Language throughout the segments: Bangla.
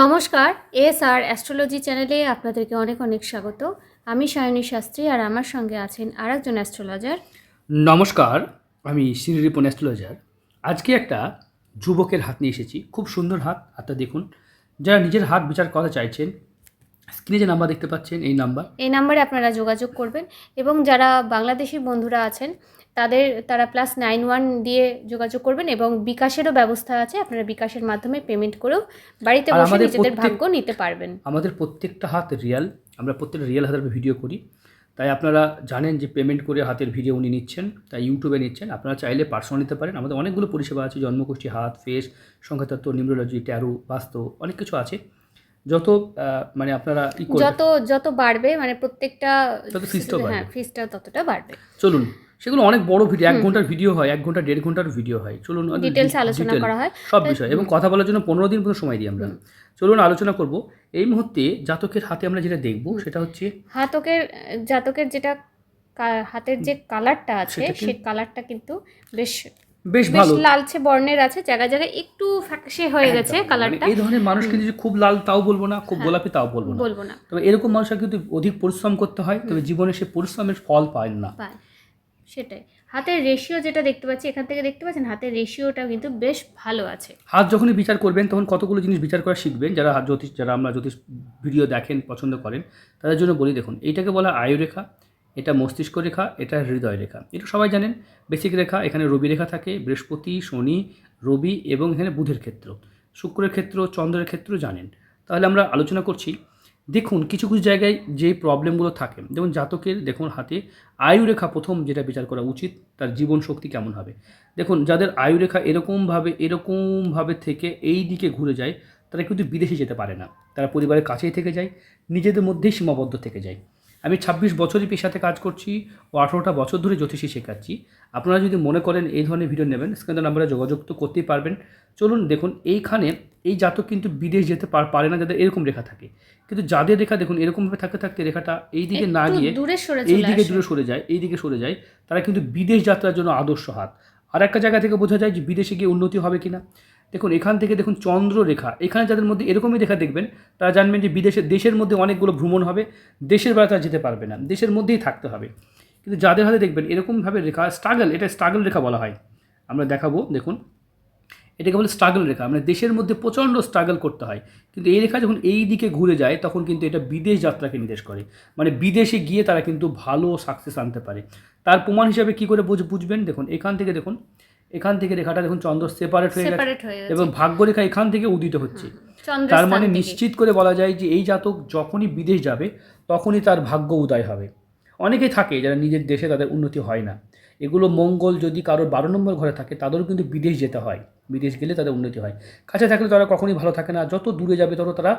নমস্কার এস আর অ্যাস্ট্রোলজি চ্যানেলে আপনাদেরকে অনেক অনেক স্বাগত। আমি সায়নী শাস্ত্রী আর আমার সঙ্গে আছেন আর একজন অ্যাস্ট্রোলজার। নমস্কার, আমি শ্রীরিপন অ্যাস্ট্রোলজার। আজকে একটা যুবকের হাত নিয়ে এসেছি, খুব সুন্দর হাত, হাতটা দেখুন। যারা নিজের হাত বিচার করা চাইছেন স্ক্রিনে যে নাম্বার দেখতে পাচ্ছেন এই নাম্বার। এই নাম্বারে আপনারা যোগাযোগ করবেন এবং যারা বাংলাদেশি বন্ধুরা আছেন তাদের তারা প্লাস নাইন ওয়ান দিয়ে যোগাযোগ করবেন এবং বিকাশেরও ব্যবস্থা আছে আপনারা বিকাশের মাধ্যমে পেমেন্ট করেও বাড়িতে বসে নিজেদের ভাগ্য নিতে পারবেন। আমাদের প্রত্যেকটা হাত রিয়াল আমরা প্রত্যেকটা রিয়েল হাতের ভিডিও করি। তাই আপনারা জানেন যে পেমেন্ট করে হাতের ভিডিও উনি নিচ্ছেন তাই ইউটিউবে নিচ্ছেন। আপনারা চাইলে পার্সোনাল নিতে পারেন। আমাদের অনেকগুলো পরিষেবা আছে জন্মগোষ্ঠী হাত ফেস সংখ্যাতত্ত্ব নিউমোলজি ট্যারু বাস্তু অনেক কিছু আছে। যত মানে আপনারা যত যত বাড়বে মানে প্রত্যেকটা তত বাড়বে। হ্যাঁ ফিসটাও ততটা বাড়বে। চলুন সেগুলো অনেক বড় ভিডিও এক ঘণ্টার ভিডিও হয় এক ঘণ্টা দেড় ঘণ্টার ভিডিও হয়। চলুন ডিটেলস আলোচনা করা হয়। সব বিষয় এবং কথা বলার জন্য পনেরো দিন পর্যন্ত সময় দিই আমরা। চলুন আলোচনা করব। এই মুহূর্তে জাতকের হাতে আমরা যেটা দেখব সেটা হচ্ছে হাতকের জাতকের যেটা হাতের যে কালারটা আছে সেই কালারটা কিন্তু বেশ বেশ বেশ ভালো। লালচে বর্ণের আছে জায়গায় জায়গায় একটু ফ্যাকাশে হয়ে গেছে। কালারটা মানে এই ধরনের মানুষ কিন্তু যে খুব লাল তাও বলব না খুব গোলাপি তাও বলব না। বলব না। তবে এরকম মানুষরা কিন্তু অধিক পরিশ্রম করতে হয় তবে জীবনে সে পরিশ্রমের ফল পায় না। পায়। সেটাই। হাতের রেশিও যেটা দেখতে পাচ্ছি এখান থেকে দেখতে পাচ্ছেন হাতের রেশিওটাও কিন্তু বেশ ভালো আছে। হাত যখনই বিচার করবেন তখন কতগুলো জিনিস বিচার করা শিখবেন যারা হাত জ্যোতিষ যারা আমরা জ্যোতিষ ভিডিও দেখেন পছন্দ করেন তাদের জন্য বলি দেখুন এইটাকে বলা আয়ু রেখা এটা মস্তিষ্ক রেখা, এটা হৃদয় রেখা। এটা সবাই জানেন বেসিক রেখা, এখানে রবি রেখা থাকে, বৃহস্পতি, শনি, রবি এবং এখানে বুধের ক্ষেত্র। শুক্রের ক্ষেত্র, চন্দ্রের ক্ষেত্র জানেন। তাহলে আমরা আলোচনা করছি, দেখুন কিছু কিছু জায়গায় যে প্রবলেমগুলো থাকে, যেমন জাতকের, দেখুন হাতে, আয়ু রেখা প্রথম যেটা বিচার করা উচিত, তার জীবন শক্তি কেমন হবে। দেখুন, যাদের আয়ু রেখা এরকমভাবে এরকমভাবে থেকে এই দিকে ঘুরে যায়, তারা কিন্তু বিদেশে যেতে পারে না। তারা পরিবারের কাছেই থেকে যায়, নিজেদের মধ্যেই সীমাবদ্ধ থেকে যায়। আমি ছাব্বিশ বছরই পেশাতে কাজ করছি ও আঠেরোটা বছর ধরে জ্যোতিষী শেখাচ্ছি। আপনারা যদি মনে করেন এই ধরনের ভিডিও নেবেন স্ক্রিনের নাম্বারে যোগাযোগ তো করতেই পারবেন। চলুন দেখুন এইখানে এই জাতক কিন্তু বিদেশ যেতে পার- পারে না যাদের এরকম রেখা থাকে। কিন্তু যাদের রেখা দেখুন এরকমভাবে থাকতে থাকতে রেখাটা এই দিকে না গিয়ে দূরে সরে এই দিকে দূরে সরে যায় এই দিকে সরে যায় তারা কিন্তু বিদেশ যাত্রার জন্য আদর্শ হাত। আর একটা জায়গা থেকে বোঝা যায় যে বিদেশে গিয়ে উন্নতি হবে কিনা। দেখুন, এখান থেকে দেখুন চন্দ্র রেখা এখানে যাদের মধ্যে এরকমই রেখা দেখবেন, তারা জানবেন যে বিদেশে, দেশের মধ্যে অনেকগুলো ভ্রমণ হবে, দেশের বেলা তারা যেতে পারবে না, দেশের মধ্যেই থাকতে হবে। কিন্তু যাদের হাতে দেখবেন, এরকমভাবে রেখা স্ট্রাগল এটা স্ট্রাগল রেখা বলা হয়। আমরা দেখাবো, দেখুন, এটাকে বলে স্ট্রাগল রেখা। মানে দেশের মধ্যে প্রচণ্ড স্ট্রাগল করতে হয়। কিন্তু এই রেখা যখন এই দিকে ঘুরে যায়, তখন কিন্তু এটা বিদেশ যাত্রাকে নির্দেশ করে। মানে বিদেশে গিয়ে তারা কিন্তু ভালো সাকসেস আনতে পারে। তার প্রমাণ হিসাবে কি করে বুঝ, বুঝবেন? দেখুন, এখান থেকে দেখুন এখান থেকে রেখাটা দেখুন চন্দ্র সেপারেট হয়ে গেছে এবং ভাগ্য রেখা এখান থেকে উদিত হচ্ছে। তার মানে নিশ্চিত করে বলা যায় যে এই জাতক যখনই বিদেশ যাবে তখনই তার ভাগ্য উদয় হবে। অনেকেই থাকে যারা নিজের দেশে তাদের উন্নতি হয় না। এগুলো মঙ্গল যদি কারোর বারো নম্বর ঘরে থাকে তাদেরও কিন্তু বিদেশ যেতে হয়। বিদেশ গেলে তাদের উন্নতি হয়। কাছে থাকলে তারা কখনই ভালো থাকে না। যত দূরে যাবে তত তারা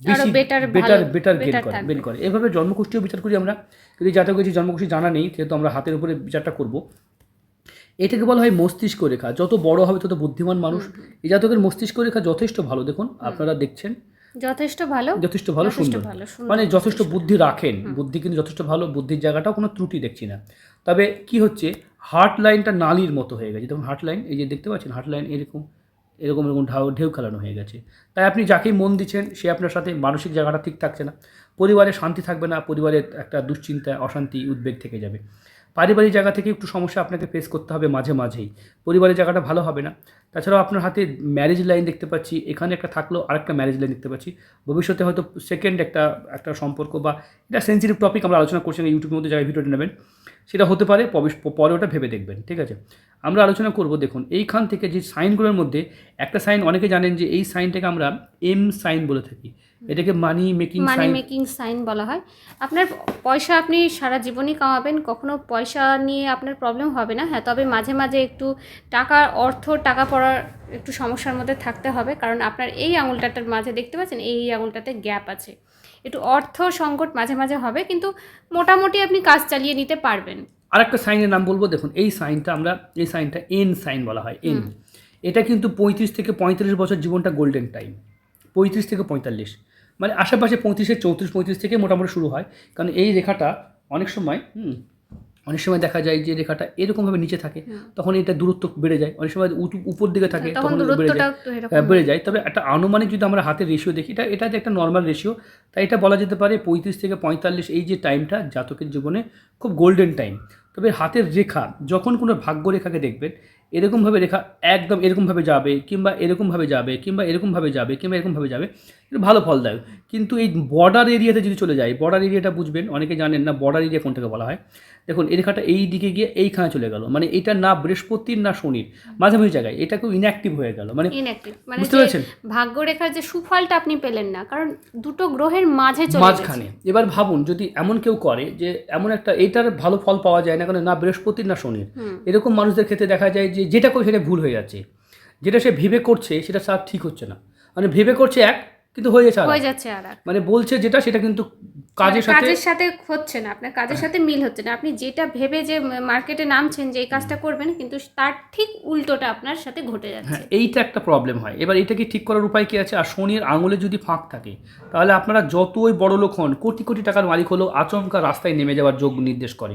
বেশি বেটার বেটার গেন করে। বেন করে। এভাবে জন্মকুষ্ঠিও বিচার করি আমরা। কিন্তু জাতকের যে জন্মকুষ্ঠী জানা নেই সেহেতু আমরা হাতের উপরে বিচারটা করব। এটাকে বলা হয় মস্তিষ্ক রেখা। যত বড় হবে তত বুদ্ধিমান মানুষ এই জাতকের মস্তিষ্ক রেখা যথেষ্ট ভালো। দেখুন আপনারা দেখছেন। যথেষ্ট ভালো? যথেষ্ট ভালো সুন্দর। মানে যথেষ্ট বুদ্ধি রাখেন। বুদ্ধি কিন্তু যথেষ্ট ভালো বুদ্ধির জায়গাটাও কোনো ত্রুটি দেখছি না। তবে কি হচ্ছে হার্ট লাইনটা নালির মতো হয়ে গেছে। তখন হার্ট লাইন এই যে দেখতে পাচ্ছেন হার্ট লাইন এরকম এরকম এরকম ঢাউ ঢেউ খেলানো হয়ে গেছে। তাই আপনি যাকেই মন দিচ্ছেন সে আপনার সাথে মানসিক জায়গাটা ঠিক থাকছে না। পরিবারে শান্তি থাকবে না পরিবারের একটা দুশ্চিন্তা অশান্তি উদ্বেগ থেকে যাবে। পারিবারিক জায়গা থেকে একটু সমস্যা আপনাকে ফেস করতে হবে মাঝে মাঝেই। পরিবারের জায়গাটা ভালো হবে না। তাছাড়াও আপনার হাতে ম্যারেজ লাইন দেখতে পাচ্ছি, এখানে একটা থাকলেও আরেকটা ম্যারেজ লাইন দেখতে পাচ্ছি। ভবিষ্যতে হয়তো সেকেন্ড একটা একটা সম্পর্ক বা এটা সেন্সিটিভ টপিক আমরা আলোচনা করছি ইউটিউবের মধ্যে জায়গায় ভিডিওটা নেবেন। সেটা হতে পারে পরে ওটা ভেবে দেখবেন ঠিক আছে? আমরা আলোচনা করব দেখুন এইখান থেকে যে সাইনগুলোর মধ্যে একটা সাইন অনেকে জানেন যে এই সাইনটাকে আমরা এম সাইন বলে থাকি। এটাকে money making money making sign বলা হয়। আপনার পয়সা আপনি সারা জীবনই কামাবেন কখনো পয়সা নিয়ে আপনার প্রবলেম হবে না হ্যাঁ তবে মাঝে মাঝে একটু টাকা অর্থ টাকা পড়ার একটু সমস্যার মধ্যে থাকতে হবে কারণ আপনার এই আঙুলটাটার মাঝে দেখতে পাচ্ছেন? এই আঙুলটাতে গ্যাপ আছে। একটু অর্থ সংকট মাঝে মাঝে হবে কিন্তু মোটামুটি আপনি কাজ চালিয়ে নিতে পারবেন। আরেকটা সাইনের নাম বলব দেখুন এই সাইনটা আমরা এই সাইনটা এন সাইন বলা হয় এন এটা কিন্তু পঁয়ত্রিশ থেকে পঁয়তাল্লিশ বছর জীবনটা গোল্ডেন টাইম পঁয়ত্রিশ থেকে পঁয়তাল্লিশ। মানে আশেপাশে পঁয়ত্রিশে চৌত্রিশ পঁয়ত্রিশ থেকে মোটামুটি শুরু হয় কারণ এই রেখাটা অনেক সময় হুম, অনেক সময় দেখা যায় যে রেখাটা এরকমভাবে নিচে থাকে তখন এটা দূরত্ব বেড়ে যায়। অনেক সময় উপর দিকে থাকে তখন বেড়ে যায়। হ্যাঁ, বেড়ে যায়। তবে একটা আনুমানিক যদি আমরা হাতের রেশিও দেখি এটা এটা যে একটা নর্মাল রেশিও তাই এটা বলা যেতে পারে পঁয়ত্রিশ থেকে পঁয়তাল্লিশ এই যে টাইমটা জাতকের জীবনে খুব গোল্ডেন টাইম তবে হাতের রেখা যখন কোনো ভাগ্য রেখাকে দেখবেন এরকমভাবে রেখা একদম এরকমভাবে যাবে কিংবা এরকমভাবে যাবে কিংবা এরকমভাবে যাবে কিংবা এরকমভাবে যাবে ভালো ফল দেয় কিন্তু এই বর্ডার এরিয়াতে যদি চলে যায় বর্ডার এরিয়াটা বুঝবেন অনেকে জানেন না বর্ডার এরিয়া কোনটাকে বলা হয়? দেখুন এই রেখাটা এই দিকে গিয়ে এইখানে চলে গেল। মানে এটা না বৃহস্পতির না শনির মাঝামাঝি জায়গায় এটা খুব ইনঅ্যাক্টিভ হয়ে গেল। মানে মানে বুঝতে পেরেছেন? ভাগ্যরেখার যে সুফলটা আপনি পেলেন না কারণ দুটো গ্রহের মাঝে চলে মাঝখানে। এবার ভাবুন যদি এমন কেউ করে যে এমন একটা এইটার ভালো ফল পাওয়া যায় না কারণ না বৃহস্পতির না শনির। এরকম মানুষদের ক্ষেত্রে দেখা যায় যে যেটা করে সেটা ভুল হয়ে যাচ্ছে। যেটা সে ভেবে করছে সেটা তার ঠিক হচ্ছে না। মানে ভেবে করছে এক কিন্তু হয়ে যাচ্ছে হয়ে যাচ্ছে আর মানে বলছে যেটা সেটা কিন্তু কাজের মানে সাথে কাজের সাথে হচ্ছে না আপনার কাজের সাথে মিল হচ্ছে না। আপনি যেটা ভেবে যে মার্কেটে নামছেন যে এই কাজটা করবেন কিন্তু তার ঠিক উল্টোটা আপনার সাথে ঘটে যাচ্ছে। হ্যাঁ এইটা একটা প্রবলেম হয়। এবার এটা কি ঠিক করার উপায় কি আছে? আর শনির আঙুলে যদি ফাঁক থাকে তাহলে আপনারা যতই বড় লোক হন কোটি কোটি টাকার মালিক হলেও আচমকা রাস্তায় নেমে যাওয়ার যোগ নির্দেশ করে।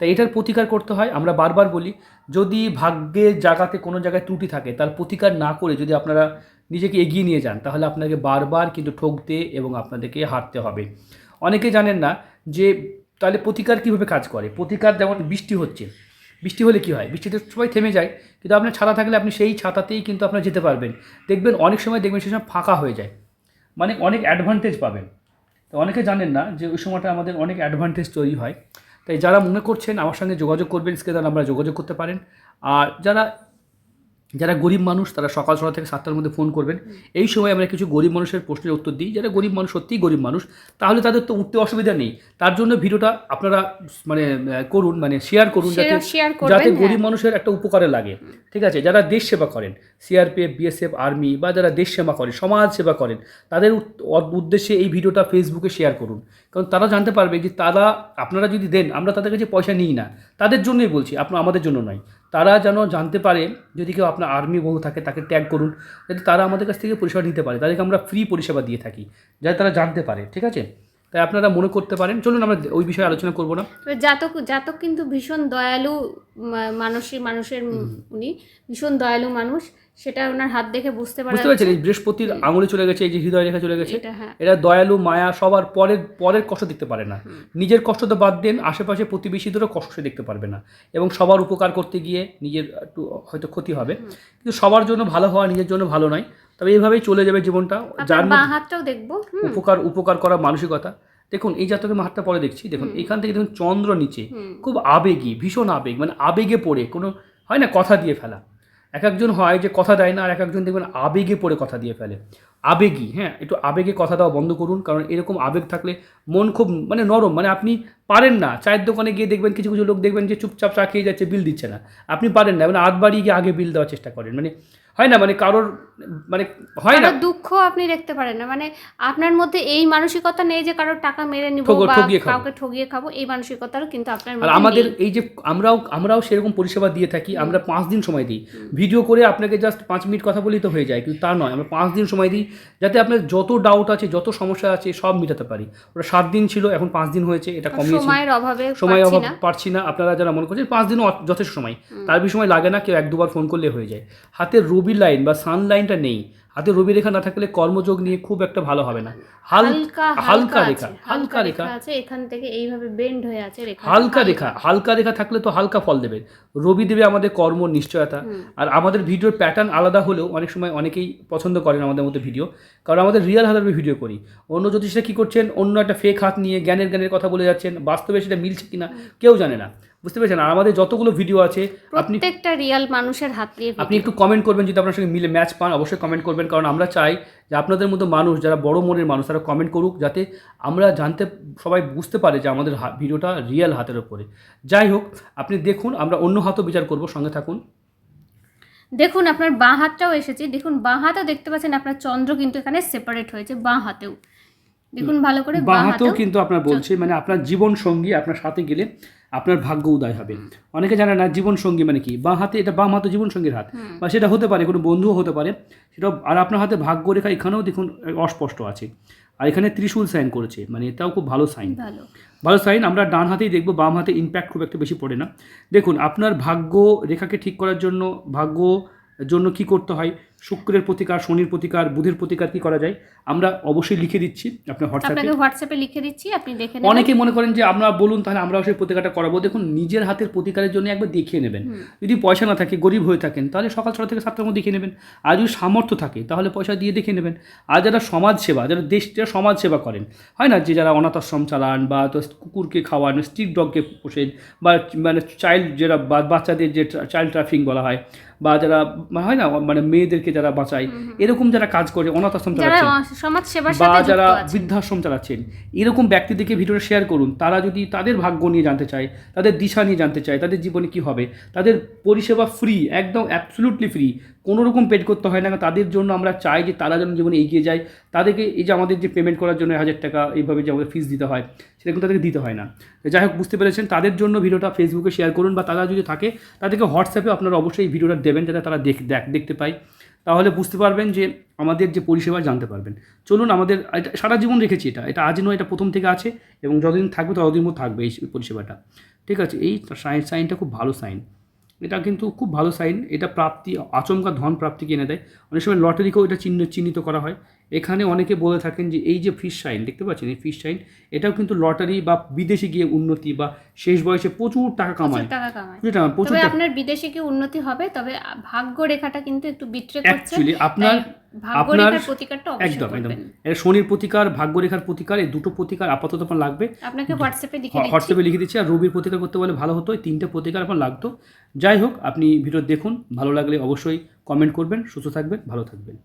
তাই এটার প্রতিকার করতে হয়। আমরা বারবার বলি, যদি ভাগ্যের জায়গাতে কোনো জায়গায় ত্রুটি থাকে, তার প্রতিকার না করে যদি আপনারা নিজেকে এগিয়ে নিয়ে যান, তাহলে আপনাকে বারবার কিন্তু ঠকতে এবং আপনাদেরকে হারতে হবে। অনেকে জানেন না যে, তাহলে প্রতিকার কীভাবে কাজ করে? প্রতিকার যেমন বৃষ্টি হচ্ছে, বৃষ্টি হলে কি হয়? বৃষ্টিতে সবাই থেমে যায়, কিন্তু আপনার ছাতা থাকলে আপনি সেই ছাতাতেই কিন্তু আপনার যেতে পারবেন। দেখবেন অনেক সময় দেখবেন সেই সময় ফাঁকা হয়ে যায় মানে অনেক অ্যাডভান্টেজ পাবেন। তো অনেকে জানেন না যে ওই সময়টা আমাদের অনেক অ্যাডভান্টেজ তৈরি হয়। তাই যারা মনে করছেন আমার সঙ্গে যোগাযোগ করবেন স্কেদার আমরা যোগাযোগ করতে পারেন। আর যারা যারা গরিব মানুষ তারা সকাল ছটা থেকে সাতটার মধ্যে ফোন করবেন। এই সময় আমরা কিছু গরিব মানুষের প্রশ্নের উত্তর দিই। যারা গরিব মানুষ সত্যিই গরিব মানুষ তাহলে তাদের তো উঠতে অসুবিধা নেই। তার জন্য ভিডিওটা আপনারা মানে করুন মানে শেয়ার করুন যাতে যাতে গরিব হ্যাঁ। মানুষের একটা উপকারে লাগে। ঠিক আছে? যারা দেশ সেবা করেন সিআরপিএফ বিএসএফ আর্মি বা যারা দেশ সেবা করেন সমাজ সেবা করেন তাদের উদ্দেশ্যে এই ভিডিওটা ফেসবুকে শেয়ার করুন। কারণ তারা জানতে পারবে যে তারা আপনারা যদি দেন আমরা তাদের কাছে পয়সা নিই না। তাদের জন্যই বলছি আপনার আমাদের জন্য নয়। তারা যেন জানতে পারে, যদি কেউ আপনার আর্মি বহু থাকে তাকে ট্যাগ করুন, যাতে তারা আমাদের কাছ থেকে পরিষেবা নিতে পারে। তাদেরকে আমরা ফ্রি পরিষেবা দিয়ে থাকি, যাতে তারা জানতে পারে, ঠিক আছে? তাই আপনারা মনে করতে পারেন। চলুন আমরা ওই বিষয়ে আলোচনা করব না। জাতক জাতক কিন্তু ভীষণ দয়ালু মানুষের মানুষের উনি। ভীষণ দয়ালু মানুষ। সেটা ওনার হাত দেখে বুঝতে পারা বুঝতে পারছেন এই বৃহস্পতির আঙুলে চলে গেছে এই যে হৃদয় রেখা চলে গেছে এটা হ্যাঁ। এরা দয়ালু মায়া সবার পরের পরের কষ্ট দেখতে পারে না। নিজের কষ্ট তো বাদ দেন আশেপাশে প্রতিবেশীদেরও কষ্ট সে দেখতে পারবে না। এবং সবার উপকার করতে গিয়ে নিজের একটু হয়তো ক্ষতি হবে। কিন্তু সবার জন্য ভালো হওয়া নিজের জন্য ভালো নয়। তবে এইভাবেই চলে যাবে জীবনটা। যার হাতটাও দেখব উপকার উপকার করা মানসিকতা। দেখুন এই জাতকের মাহাতটা পরে দেখছি দেখুন এখান থেকে দেখুন চন্দ্র নিচে খুব আবেগী ভীষণ আবেগ মানে আবেগে পড়ে কোনো হয় না কথা দিয়ে ফেলা। এক একজন হয় যে কথা দেয় না আর এক একজন দেখবেন আবেগে পড়ে কথা দিয়ে ফেলে। আবেগী হ্যাঁ একটু আবেগে কথা দেওয়া বন্ধ করুন কারণ এরকম আবেগ থাকলে মন খুব মানে নরম মানে আপনি পারেন না। চায়ের দোকানে গিয়ে দেখবেন কিছু কিছু লোক দেখবেন যে চুপচাপ চা খেয়ে যাচ্ছে বিল দিচ্ছে না। আপনি পারেন না মানে আধ বাড়িয়ে গিয়ে আগে বিল দেওয়ার চেষ্টা করেন। মানে হয় না মানে কারোর মানে হয় না। দুঃখ আপনি দেখতে পারেন না। মানে আপনার মধ্যে এই মানসিকতা নেই যে কারোর টাকা মেরে নিব বা। কাউকে ঠগিয়ে খাব এই মানসিকতারও কিন্তু আপনার আর আমাদের এই যে আমরাও আমরাও সেরকম পরিষেবা দিয়ে থাকি আমরা পাঁচ দিন সময় দিই। ভিডিও করে আপনাকে জাস্ট পাঁচ মিনিট কথা বলেই তো হয়ে যায় কিন্তু তা নয়। আমরা পাঁচ দিন সময় দিই যাতে আপনার যত ডাউট আছে যত সমস্যা আছে সব মিটাতে পারি। ওটা সাত দিন ছিল এখন পাঁচ দিন হয়েছে এটা কমিয়েছি। সময়ের অভাবে সময় অভাব পারছি না। আপনারা যারা মনে করছেন পাঁচ দিনও যথেষ্ট সময়। তার বেশি সময় লাগে না কেউ এক দুবার ফোন করলে হয়ে যায়। হাতের রবি লাইন বা সান লাইনটা নেই। হাতে রবি রেখা না থাকলে কর্মযোগ নিয়ে খুব একটা ভালো হবে না। হালকা হালকা রেখা হালকা রেখা আছে এখান থেকে এইভাবে বেন্ড হয়ে আছে রেখা হালকা রেখা হালকা রেখা থাকলে তো হালকা ফল দেবে। রবি দেবে আমাদের কর্ম নিশ্চয়তা। আর আমাদের ভিডিওর প্যাটার্ন আলাদা হলেও অনেক সময় অনেকেই পছন্দ করেন আমাদের মধ্যে ভিডিও কারণ আমাদের রিয়েল হাতে ভিডিও করি। অন্য জ্যোতিষরা কী করছেন? অন্য একটা ফেক হাত নিয়ে জ্ঞানের জ্ঞানের কথা বলে যাচ্ছেন। বাস্তবে সেটা মিলছে কিনা? কেউ জানে না। বুঝতে পেরেছেন? আর আমাদের যতগুলো ভিডিও আছে আপনি প্রত্যেকটা রিয়াল মানুষের হাত দিয়ে আপনি একটু কমেন্ট করবেন যদি আপনার সঙ্গে মিলে ম্যাচ পান অবশ্যই কমেন্ট করবেন। কারণ আমরা চাই যে আপনাদের মতো মানুষ যারা বড় মনের মানুষ তারা কমেন্ট করুক যাতে আমরা জানতে সবাই বুঝতে পারে যে আমাদের ভিডিওটা রিয়েল হাতের ওপরে যাই হোক আপনি দেখুন আমরা অন্য হাতও বিচার করব। সঙ্গে থাকুন। দেখুন আপনার বাঁ হাতটাও এসেছে। দেখুন বাঁ হাতেও দেখতে পাচ্ছেন আপনার চন্দ্র কিন্তু এখানে সেপারেট হয়েছে বাঁ হাতেও। দেখুন ভালো করে বাঁ হাতেও কিন্তু আপনার বলছে মানে আপনার জীবন সঙ্গী আপনার সাথে গেলে আপনার ভাগ্য উদয় হবে। অনেকে জানে না জীবন সঙ্গী মানে কি? বাঁ হাতে এটা বাম হাতে জীবন সঙ্গীর হাত বা সেটা হতে পারে কোনো বন্ধুও হতে পারে সেটা আর আপনার হাতে ভাগ্য রেখা এখানেও দেখুন অস্পষ্ট আছে। আর এখানে ত্রিশূল সাইন করেছে মানে এটাও খুব ভালো সাইন। ভালো। সাইন আমরা ডান হাতেই দেখব বাম হাতে ইম্প্যাক্ট খুব একটা বেশি পড়ে না। দেখুন আপনার ভাগ্য রেখাকে ঠিক করার জন্য ভাগ্য জন্য কি করতে হয়? শুক্রের প্রতিকার শনির প্রতিকার বুধের প্রতিকার কি করা যায়? আমরা অবশ্যই লিখে দিচ্ছি আপনার হোয়াটসঅ্যাপে। হোয়াটসঅ্যাপে লিখে দিচ্ছি আপনি দেখে নেবেন। অনেকে মনে করেন যে আমরা বলুন তাহলে আমরা সেই প্রতিকারটা করাবো। দেখুন নিজের হাতের প্রতিকারের জন্য একবার দেখিয়ে নেবেন। যদি পয়সা না থাকে গরিব হয়ে থাকেন তাহলে সকাল ছটা থেকে সাতটার মধ্যে দেখিয়ে নেবেন। আর যদি সামর্থ্য থাকে তাহলে পয়সা দিয়ে দেখে নেবেন। আর যারা সমাজ সেবা যারা দেশ যারা সমাজ সেবা করেন হয় না যে যারা অনাথ আশ্রম চালান বা তো কুকুরকে খাওয়ান স্ট্রিট ডগকে পোষেন বা মানে চাইল্ড যারা বা- বাচ্চাদের যে চাইল্ড ট্রাফিং বলা হয় বা যারা হয় না মানে মেয়েদেরকে যারা বাঁচায় এরকম যারা কাজ করে অনাথ আশ্রম চালাচ্ছেন বা যারা বৃদ্ধাশ্রম চালাচ্ছেন এরকম ব্যক্তিদেরকে ভিডিওটা শেয়ার করুন। তারা যদি তাদের ভাগ্য নিয়ে জানতে চায় তাদের দিশা নিয়ে জানতে চায় তাদের জীবনে কি হবে তাদের পরিষেবা ফ্রি একদম অ্যাবসলুটলি ফ্রি কোনো রকম পেড করতে হয় না তাদের জন্য আমরা চাই যে তারা যেন জীবনে এগিয়ে যায়। তাদেরকে এই যে আমাদের যে পেমেন্ট করার জন্য হাজার টাকা এইভাবে যে আমাদের ফিস দিতে হয় সেটা কিন্তু তাদেরকে দিতে হয় না। যাই হোক বুঝতে পেরেছেন তাদের জন্য ভিডিওটা ফেসবুকে শেয়ার করুন বা তারা যদি থাকে তাদেরকে হোয়াটসঅ্যাপে আপনারা অবশ্যই ভিডিওটা দেবেন যাতে তারা দেখ- দেখতে পায়। তাহলে বুঝতে পারবেন যে আমাদের যে পরিষেবা জানতে পারবেন। চলুন আমাদের এটা সারা জীবন রেখেছি এটা। এটা আজ নয়, এটা প্রথম থেকে আছে এবং যতদিন থাকবে ততদিন থাকবে এই পরিষেবাটা। ঠিক আছে? এই সাইন সাইনটা খুব ভালো সাইন। এটা কিন্তু খুব ভালো সাইন। এটা প্রাপ্তি আচমকা ধন প্রাপ্তিকে এনে দেয়। অনেক সময় লটারিকেও এটা চিহ্ন চিহ্নিত করা হয়। এখানে অনেকে বলে থাকেন যে এই যে ফিশ সাইন দেখতে পাচ্ছেন এই ফিশ সাইন এটাও কিন্তু লটারি বা বিদেশে গিয়ে উন্নতি বা শেষ বয়সে প্রচুর টাকা কামায়। প্রচুর টাকা কামায় প্রচুর আপনার বিদেশে কি উন্নতি হবে তবে ভাগ্য রেখাটা কিন্তু একটু বিট্রে করছে। অ্যাকচুয়ালি আপনার ভাগ্য আপনার- রেখার প্রতিকারটা একদম একদম। এটা শনির প্রতিকার ভাগ্যরেখার প্রতিকার এই দুটো প্রতিকার আপাতত আপনার লাগবে। আপনাকে হোয়াটসঅ্যাপে লিখে দিচ্ছি। হোয়াটসঅ্যাপে লিখে দিচ্ছি আর রবির প্রতিকার করতে বলে ভালো হতো এই তিনটে প্রতিকার আপনার লাগতো। যাই হোক আপনি ভিডিও দেখুন ভালো লাগলে অবশ্যই কমেন্ট করবেন সুস্থ থাকবেন ভালো থাকবেন।